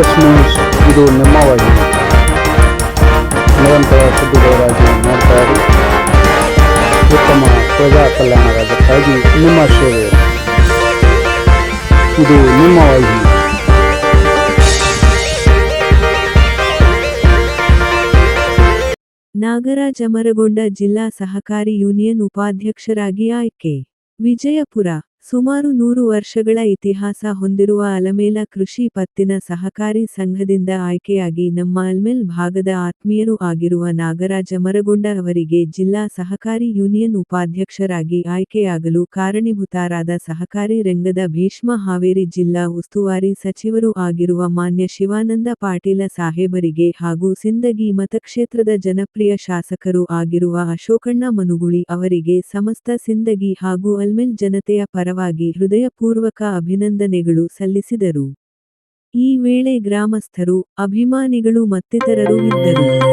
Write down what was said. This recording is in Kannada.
ಎಸ್ ನ್ಯೂಸ್ ಇದು ನಿಮ್ಮ ವಾಹಿನಿ ನಿರಂತರ ಸುದ್ದಿಗಳಿಗಾಗಿ ನೋಡ್ತಾ ಇರಿ ಉತ್ತಮ ಪ್ರಜಾ ಕಲ್ಯಾಣಕ್ಕಾಗಿ ನಿಮ್ಮ ಸೇವೆ. ಇದು ನಿಮ್ಮ ವಾಹಿನಿ ನಾಗರಾಜ್ ಅಮರಗೊಂಡ ಜಿಲ್ಲಾ ಸಹಕಾರಿ ಯೂನಿಯನ್ ಉಪಾಧ್ಯಕ್ಷರಾಗಿ ಆಯ್ಕೆ. ವಿಜಯಪುರ. ಸುಮಾರು ನೂರು ವರ್ಷಗಳ ಇತಿಹಾಸ ಹೊಂದಿರುವ ಅಲಮೇಲ ಕೃಷಿ ಪತ್ತಿನ ಸಹಕಾರಿ ಸಂಘದಿಂದ ಆಯ್ಕೆಯಾಗಿ ನಮ್ಮ ಅಲ್ಮೇಲ್ ಭಾಗದ ಆತ್ಮೀಯರು ಆಗಿರುವ ನಾಗರಾಜ ಮರಗೊಂಡ ಅವರಿಗೆ ಜಿಲ್ಲಾ ಸಹಕಾರಿ ಯೂನಿಯನ್ ಉಪಾಧ್ಯಕ್ಷರಾಗಿ ಆಯ್ಕೆಯಾಗಲು ಕಾರಣೀಭೂತರಾದ ಸಹಕಾರಿ ರಂಗದ ಭೀಷ್ಮ ಹಾವೇರಿ ಜಿಲ್ಲಾ ಉಸ್ತುವಾರಿ ಸಚಿವರೂ ಆಗಿರುವ ಮಾನ್ಯ ಶಿವಾನಂದ ಪಾಟೀಲ ಸಾಹೇಬರಿಗೆ ಹಾಗೂ ಸಿಂದಗಿ ಮತಕ್ಷೇತ್ರದ ಜನಪ್ರಿಯ ಶಾಸಕರು ಆಗಿರುವ ಅಶೋಕಣ್ಣ ಮನುಗುಳಿ ಅವರಿಗೆ ಸಮಸ್ತ ಸಿಂದಗಿ ಹಾಗೂ ಅಲ್ಮೆಲ್ ಜನತೆಯ ಪರವಾಗಿ ಹೃದಯಪೂರ್ವಕ ಅಭಿನಂದನೆಗಳು ಸಲ್ಲಿಸಿದರು. ಈ ವೇಳೆ ಗ್ರಾಮಸ್ಥರು ಅಭಿಮಾನಿಗಳು ಮತ್ತಿತರರು ಇದ್ದರು.